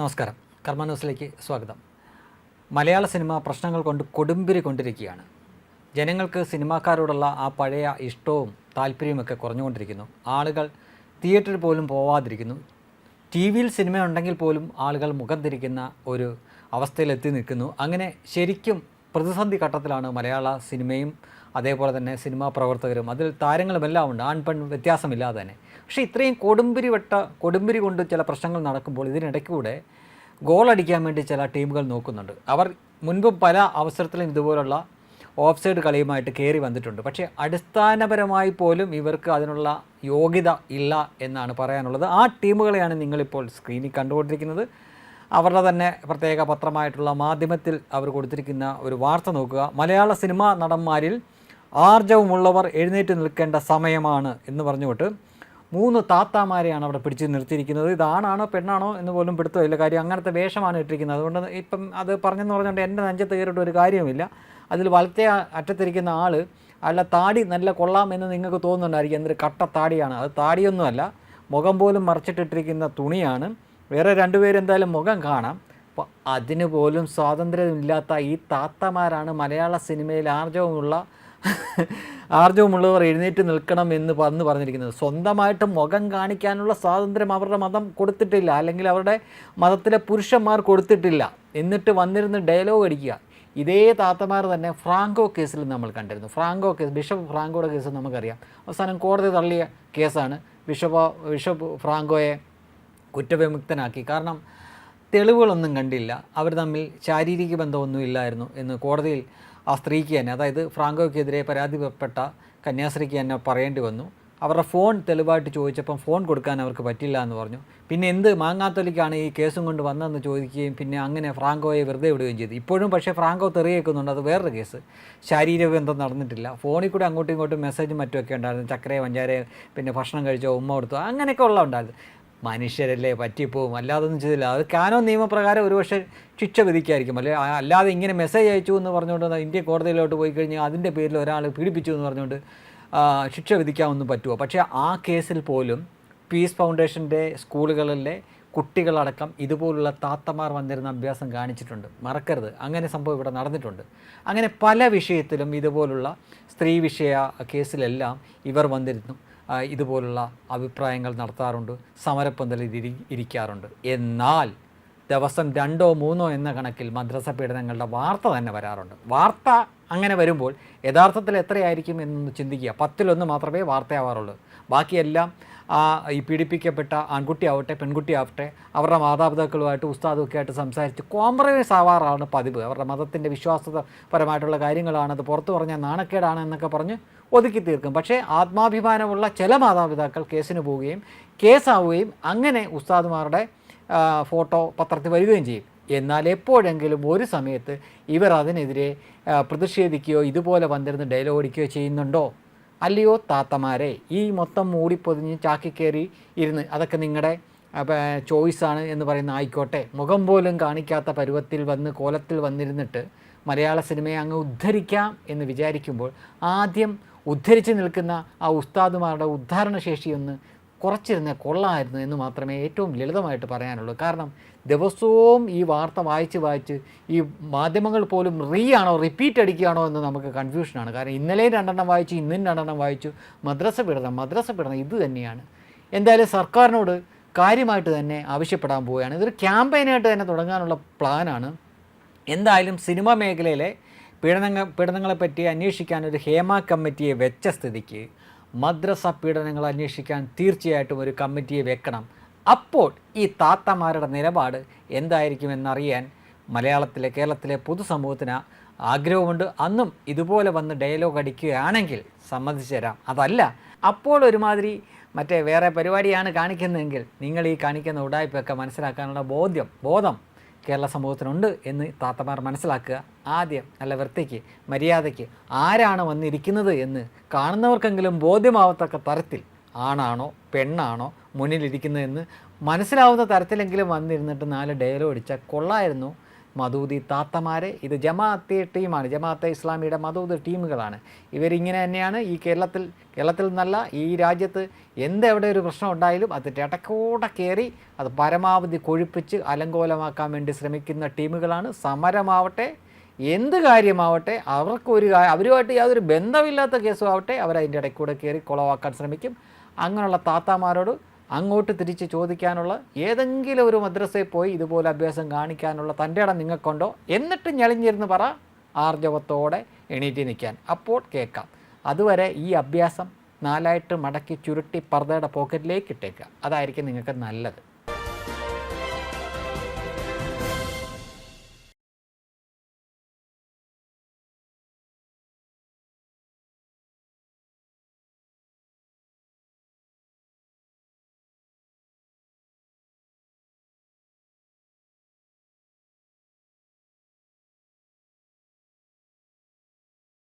നമസ്കാരം. കർമ്മ ന്യൂസിലേക്ക് സ്വാഗതം. മലയാള സിനിമ പ്രശ്നങ്ങൾ കൊണ്ട് കൊടുമ്പിരി കൊണ്ടിരിക്കുകയാണ്. ജനങ്ങൾക്ക് സിനിമാക്കാരോടുള്ള ആ പഴയ ഇഷ്ടവും താല്പര്യവുമൊക്കെ കുറഞ്ഞുകൊണ്ടിരിക്കുന്നു. ആളുകൾ തിയേറ്ററിൽ പോലും പോവാതിരിക്കുന്നു. ടി വിയിൽ സിനിമ ഉണ്ടെങ്കിൽ പോലും ആളുകൾ മുഖം തിരിക്കുന്ന ഒരു അവസ്ഥയിലെത്തി നിൽക്കുന്നു. അങ്ങനെ ശരിക്കും പ്രതിസന്ധി ഘട്ടത്തിലാണ് മലയാള സിനിമയും അതേപോലെ തന്നെ സിനിമാ പ്രവർത്തകരും അതിൽ താരങ്ങളും എല്ലാം ഉണ്ട്. ആൺ പെൺ വ്യത്യാസമില്ലാതെ തന്നെ. പക്ഷേ ഇത്രയും കൊടുമ്പിരി വെട്ട കൊടുമ്പിരി കൊണ്ട് ചില പ്രശ്നങ്ങൾ നടക്കുമ്പോൾ ഇതിനിടയ്ക്കൂടെ ഗോൾ അടിക്കാൻ വേണ്ടി ചില ടീമുകൾ നോക്കുന്നുണ്ട്. അവർ മുൻപ് പല അവസരത്തിലും ഇതുപോലുള്ള ഓഫ് സൈഡ് കളിയുമായിട്ട് കയറി വന്നിട്ടുണ്ട്. പക്ഷേ അടിസ്ഥാനപരമായി പോലും ഇവർക്ക് അതിനുള്ള യോഗ്യത ഇല്ല എന്നാണ് പറയാനുള്ളത്. ആ ടീമുകളെയാണ് നിങ്ങളിപ്പോൾ സ്ക്രീനിൽ കണ്ടുകൊണ്ടിരിക്കുന്നത്. അവരുടെ തന്നെ പ്രത്യേക പത്രമായിട്ടുള്ള മാധ്യമത്തിൽ അവർ കൊടുത്തിരിക്കുന്ന ഒരു വാർത്ത നോക്കുക. മലയാള സിനിമാ നടന്മാരിൽ ആർജവമുള്ളവർ എഴുന്നേറ്റ് നിൽക്കേണ്ട സമയമാണ് എന്ന് പറഞ്ഞുകൊണ്ട് മൂന്ന് താത്താമാരെയാണ് അവിടെ പിടിച്ച് നിർത്തിയിരിക്കുന്നത്. ഇതാണാണോ പെണ്ണാണോ എന്ന് പോലും പിടുത്തമില്ല. കാര്യം അങ്ങനത്തെ വേഷമാണ് ഇട്ടിരിക്കുന്നത്. അതുകൊണ്ട് ഇപ്പം അത് പറഞ്ഞെന്ന് പറഞ്ഞുകൊണ്ട് എന്റെ നെഞ്ചത്ത് കയറിയിട്ട് ഒരു കാര്യവുമില്ല. അതിൽ വലത്തെ അറ്റത്തിരിക്കുന്ന ആൾ അല്ല താടി നല്ല കൊള്ളാം എന്ന് നിങ്ങൾക്ക് തോന്നുന്നുണ്ടായിരിക്കും. എന്തൊരു കട്ട താടിയാണ്. അത് താടിയൊന്നുമല്ല മുഖം പോലും മറച്ചിട്ടിട്ടിരിക്കുന്ന തുണിയാണ്. വേറെ രണ്ടുപേരെന്തായാലും മുഖം കാണാം. അപ്പോൾ അതിന് പോലും സ്വാതന്ത്ര്യമില്ലാത്ത ഈ താത്തമാരാണ് മലയാള സിനിമയിൽ ആർജവമുള്ള ആർജവമുള്ളവർ എഴുന്നേറ്റ് നിൽക്കണം എന്ന് പറഞ്ഞു പറഞ്ഞിരിക്കുന്നത്. സ്വന്തമായിട്ട് മുഖം കാണിക്കാനുള്ള സ്വാതന്ത്ര്യം അവരുടെ മതം കൊടുത്തിട്ടില്ല. അല്ലെങ്കിൽ അവരുടെ മതത്തിലെ പുരുഷന്മാർ കൊടുത്തിട്ടില്ല. എന്നിട്ട് വന്നിരുന്ന് ഡയലോഗ് അടിക്കുക. ഇതേ താത്തമാർ തന്നെ ഫ്രാങ്കോ കേസിൽ നമ്മൾ കണ്ടിരുന്നു. ഫ്രാങ്കോ കേസ് ബിഷപ്പ് ഫ്രാങ്കോയുടെ കേസ് നമുക്കറിയാം. അവസാനം കോടതി തള്ളിയ കേസാണ്. ബിഷപ്പ് ബിഷപ്പ് ഫ്രാങ്കോയെ കുറ്റവിമുക്തനാക്കി. കാരണം തെളിവുകളൊന്നും കണ്ടില്ല. അവർ തമ്മിൽ ശാരീരിക ബന്ധമൊന്നും ഇല്ലായിരുന്നു എന്ന് കോടതിയിൽ ആ സ്ത്രീക്ക് തന്നെ അതായത് ഫ്രാങ്കോയ്ക്കെതിരെ പരാതിപ്പെട്ട കന്യാസ്ത്രീക്ക് തന്നെ പറയേണ്ടി വന്നു. അവരുടെ ഫോൺ തെളിവായിട്ട് ചോദിച്ചപ്പം ഫോൺ കൊടുക്കാൻ അവർക്ക് പറ്റില്ല എന്ന് പറഞ്ഞു. പിന്നെ എന്ത് മാങ്ങാത്തൊലിക്കാണ് ഈ കേസും കൊണ്ട് വന്നതെന്ന് ചോദിക്കുകയും പിന്നെ അങ്ങനെ ഫ്രാങ്കോയെ വെറുതെ വിടുകയും ചെയ്തു. ഇപ്പോഴും പക്ഷേ ഫ്രാങ്കോ തെറിയേക്കുന്നുണ്ട്. അത് വേറൊരു കേസ്. ശാരീരിക ബന്ധം നടന്നിട്ടില്ല. ഫോണിൽ കൂടെ അങ്ങോട്ടും ഇങ്ങോട്ടും മെസ്സേജും മറ്റുമൊക്കെ ഉണ്ടായിരുന്നു. ചക്കരയെ വഞ്ചാരെ പിന്നെ ഭക്ഷണം കഴിച്ചോ ഉമ്മ കൊടുത്തോ അങ്ങനെയൊക്കെ ഉള്ള ഉണ്ടായിരുന്നു. മനുഷ്യരല്ലേ പറ്റിപ്പോവും. അല്ലാതൊന്നും ചെയ്തില്ല. അത് കാനോ നിയമപ്രകാരം ഒരുപക്ഷെ ശിക്ഷ വിധിക്കായിരിക്കും. അല്ലെ അല്ലാതെ ഇങ്ങനെ മെസ്സേജ് അയച്ചു എന്ന് പറഞ്ഞുകൊണ്ട് ഇന്ത്യ കോടതിയിലോട്ട് പോയി കഴിഞ്ഞാൽ അതിന്റെ പേരിൽ ഒരാൾ പീഡിപ്പിച്ചു എന്ന് പറഞ്ഞുകൊണ്ട് ശിക്ഷ വിധിക്കാമെന്ന് പറ്റുമോ? പക്ഷേ ആ കേസിൽ പോലും പീസ് ഫൗണ്ടേഷന്റെ സ്കൂളുകളിലെ കുട്ടികളടക്കം ഇതുപോലുള്ള താത്തമാർ വന്നിരുന്ന അഭ്യാസം കാണിച്ചിട്ടുണ്ട്. മറക്കരുത്. അങ്ങനെ സംഭവം ഇവിടെ നടന്നിട്ടുണ്ട്. അങ്ങനെ പല വിഷയത്തിലും ഇതുപോലുള്ള സ്ത്രീ വിഷയ കേസിലെല്ലാം ഇവർ വന്നിരുന്നു. ഇതുപോലുള്ള അഭിപ്രായങ്ങൾ നടത്താറുണ്ട് സമരപ്പന്തലിൽ ഇരി ഇരിക്കാറുണ്ട്. എന്നാൽ ദിവസം രണ്ടോ മൂന്നോ എന്ന കണക്കിൽ മദ്രസ പീഡനങ്ങളുടെ വാർത്ത തന്നെ വരാറുണ്ട്. വാർത്ത അങ്ങനെ വരുമ്പോൾ യഥാർത്ഥത്തിൽ എത്രയായിരിക്കും എന്നൊന്ന് ചിന്തിക്കുക. പത്തിലൊന്ന് മാത്രമേ വാർത്തയാവാറുള്ളൂ. ബാക്കിയെല്ലാം ആ ഈ പീഡിപ്പിക്കപ്പെട്ട ആൺകുട്ടിയാവട്ടെ പെൺകുട്ടിയാവട്ടെ അവരുടെ മാതാപിതാക്കളുമായിട്ട് ഉസ്താദും ഒക്കെ ആയിട്ട് സംസാരിച്ച് കോംപ്രമൈസ് ആവാറാണ് പതിവ്. അവരുടെ മതത്തിന്റെ വിശ്വാസപരമായിട്ടുള്ള കാര്യങ്ങളാണ് അത് പുറത്തു പറഞ്ഞാൽ നാണക്കേടാണ് എന്നൊക്കെ പറഞ്ഞ് ഒതുക്കി തീർക്കും. പക്ഷേ ആത്മാഭിമാനമുള്ള ചില മാതാപിതാക്കൾ കേസിന് പോവുകയും കേസാവുകയും അങ്ങനെ ഉസ്താദുമാരുടെ ഫോട്ടോ പത്രത്തിൽ വരികയും ചെയ്യും. എന്നാൽ എപ്പോഴെങ്കിലും ഒരു സമയത്ത് ഇവർ അതിനെതിരെ പ്രതിഷേധിക്കുകയോ ഇതുപോലെ വന്നിരുന്ന് ഡയലോഗ് അടിക്കുകയോ ചെയ്യുന്നുണ്ടോ? അല്ലയോ താത്തമാരെ ഈ മൊത്തം മൂടിപ്പൊതിഞ്ഞ് ചാക്കി കയറി ഇരുന്ന്. അതൊക്കെ നിങ്ങളുടെ ചോയ്സാണ് എന്ന് പറയുന്ന ആയിക്കോട്ടെ. മുഖം പോലും കാണിക്കാത്ത പരുവത്തിൽ വന്ന് കോലത്തിൽ വന്നിരുന്നിട്ട് മലയാള സിനിമയെ അങ്ങ് ഉദ്ധരിക്കാം എന്ന് വിചാരിക്കുമ്പോൾ ആദ്യം ഉദ്ധരിച്ച് നിൽക്കുന്ന ആ ഉസ്താദുമാരുടെ ഉദ്ധാരണശേഷി ഒന്ന് കുറച്ചിരുന്ന കൊള്ളായിരുന്നു എന്ന് മാത്രമേ ഏറ്റവും ലളിതമായിട്ട് പറയാനുള്ളൂ. കാരണം ദിവസവും ഈ വാർത്ത വായിച്ച് വായിച്ച് ഈ മാധ്യമങ്ങൾ പോലും റീ ആണോ റിപ്പീറ്റ് അടിക്കുകയാണോ എന്ന് നമുക്ക് കൺഫ്യൂഷനാണ് കാരണം ഇന്നലെയും രണ്ടെണ്ണം വായിച്ചു ഇന്നും രണ്ടെണ്ണം വായിച്ചു. മദ്രസ പിടണം മദ്രസ പിടണം ഇത് തന്നെയാണ്. എന്തായാലും സർക്കാരിനോട് കാര്യമായിട്ട് തന്നെ ആവശ്യപ്പെടാൻ പോവുകയാണ്. ഇതൊരു ക്യാമ്പയിനായിട്ട് തന്നെ തുടങ്ങാനുള്ള പ്ലാനാണ് എന്തായാലും സിനിമാ മേഖലയിലെ പീഡനങ്ങൾ പീഡനങ്ങളെപ്പറ്റി അന്വേഷിക്കാൻ ഒരു ഹേമ കമ്മിറ്റിയെ വെച്ച സ്ഥിതിക്ക് മദ്രസ പീഡനങ്ങൾ അന്വേഷിക്കാൻ തീർച്ചയായിട്ടും ഒരു കമ്മിറ്റിയെ വെക്കണം. അപ്പോൾ ഈ താത്തമാരുടെ നിലപാട് എന്തായിരിക്കുമെന്നറിയാൻ മലയാളത്തിലെ കേരളത്തിലെ പൊതുസമൂഹത്തിന് ആഗ്രഹമുണ്ട്. അന്നും ഇതുപോലെ വന്ന് ഡയലോഗ് അടിക്കുകയാണെങ്കിൽ സമ്മതിച്ചു തരാം അതല്ല അപ്പോൾ ഒരുമാതിരി മറ്റേ വേറെ പരിപാടിയാണ് കാണിക്കുന്നതെങ്കിൽ നിങ്ങൾ ഈ കാണിക്കുന്ന ഉടായ്പയൊക്കെ മനസ്സിലാക്കാനുള്ള ബോധ്യം ബോധം കേരള സമൂഹത്തിനുണ്ട് എന്ന് താത്തമാർ മനസ്സിലാക്കുക. ആദ്യം നല്ല വൃത്തിക്ക് മര്യാദയ്ക്ക് ആരാണ് വന്നിരിക്കുന്നത് എന്ന് കാണുന്നവർക്കെങ്കിലും ബോധ്യമാവത്തക്ക തരത്തിൽ ആണാണോ പെണ്ണാണോ മുന്നിലിരിക്കുന്നതെന്ന് മനസ്സിലാവുന്ന തരത്തിലെങ്കിലും വന്നിരുന്നിട്ട് നാല് ഡയലോ അടിച്ചാൽ കൊള്ളായിരുന്നു. മദൂദി താത്തമാരെ. ഇത് ജമാഅത്തെ ടീമാണ്. ജമാഅത്തെ ഇസ്ലാമിയുടെ മദൂദ് ടീമുകളാണ്. ഇവരിങ്ങനെ തന്നെയാണ് ഈ കേരളത്തിൽ കേരളത്തിൽ നിന്നല്ല ഈ രാജ്യത്ത് എന്തെവിടെ ഒരു പ്രശ്നം ഉണ്ടായാലും അത് ഇടക്കോടെ കയറി അത് പരമാവധി കൊഴുപ്പിച്ച് അലങ്കോലമാക്കാൻ വേണ്ടി ശ്രമിക്കുന്ന ടീമുകളാണ്. സമരമാവട്ടെ എന്ത് കാര്യമാവട്ടെ അവർക്കൊരു അവരുമായിട്ട് യാതൊരു ബന്ധമില്ലാത്ത കേസും ആവട്ടെ അവരതിന്റെ ഇടയ്ക്കൂടെ കയറി കുളവാക്കാൻ ശ്രമിക്കും. അങ്ങനെയുള്ള താത്താമാരോട് അങ്ങോട്ട് തിരിച്ച് ചോദിക്കാനുള്ള ഏതെങ്കിലും ഒരു മദ്രസയിൽ പോയി ഇതുപോലെ അഭ്യാസം കാണിക്കാനുള്ള തന്റെ ഇടം നിങ്ങൾക്കുണ്ടോ? എന്നിട്ട് ഞെളിഞ്ഞിരുന്ന് പറ ആർജവത്തോടെ എണീറ്റ് നിൽക്കാൻ. അപ്പോൾ കേൾക്കാം. അതുവരെ ഈ അഭ്യാസം നാലായിട്ട് മടക്കി ചുരുട്ടി പർദ്ദയുടെ പോക്കറ്റിലേക്ക് ഇട്ടേക്കുക. അതായിരിക്കും നിങ്ങൾക്ക് നല്ലത്.